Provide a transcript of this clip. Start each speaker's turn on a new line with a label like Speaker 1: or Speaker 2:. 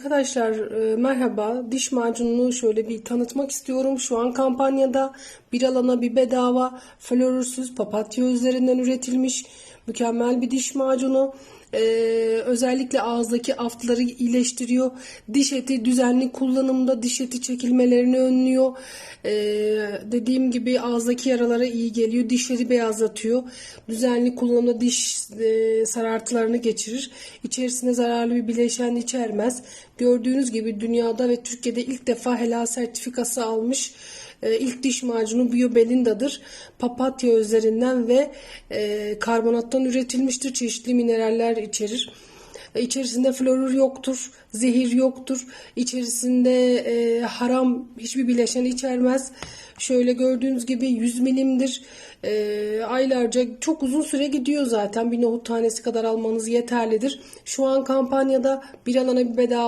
Speaker 1: Arkadaşlar e, merhaba. Diş macununu şöyle bir tanıtmak istiyorum. Şu an kampanyada bir alana bir bedava florürsüz papatya üzerinden üretilmiş mükemmel bir diş macunu. E, özellikle ağızdaki aftları iyileştiriyor. Diş eti düzenli kullanımda diş eti çekilmelerini önlüyor. E, dediğim gibi ağızdaki yaralara iyi geliyor. Dişleri beyazlatıyor. Düzenli kullanımda diş e, sarartılarını geçirir. İçerisinde zararlı bir bileşen içermez. Gördüğünüz gibi dünyada ve Türkiye'de ilk defa helal sertifikası almış e, ilk diş macunu Biobelinda'dır. Papatya üzerinden ve e, karbonattan üretilmiştir. Çeşitli mineraller içerir. E, İçerisinde florür yoktur, zehir yoktur. İçerisinde e, haram hiçbir bileşen içermez. Şöyle gördüğünüz gibi 100 milimdir. E, aylarca çok uzun süre gidiyor zaten. Bir nohut tanesi kadar almanız yeterlidir. Şu an kampanyada bir alana bir bedava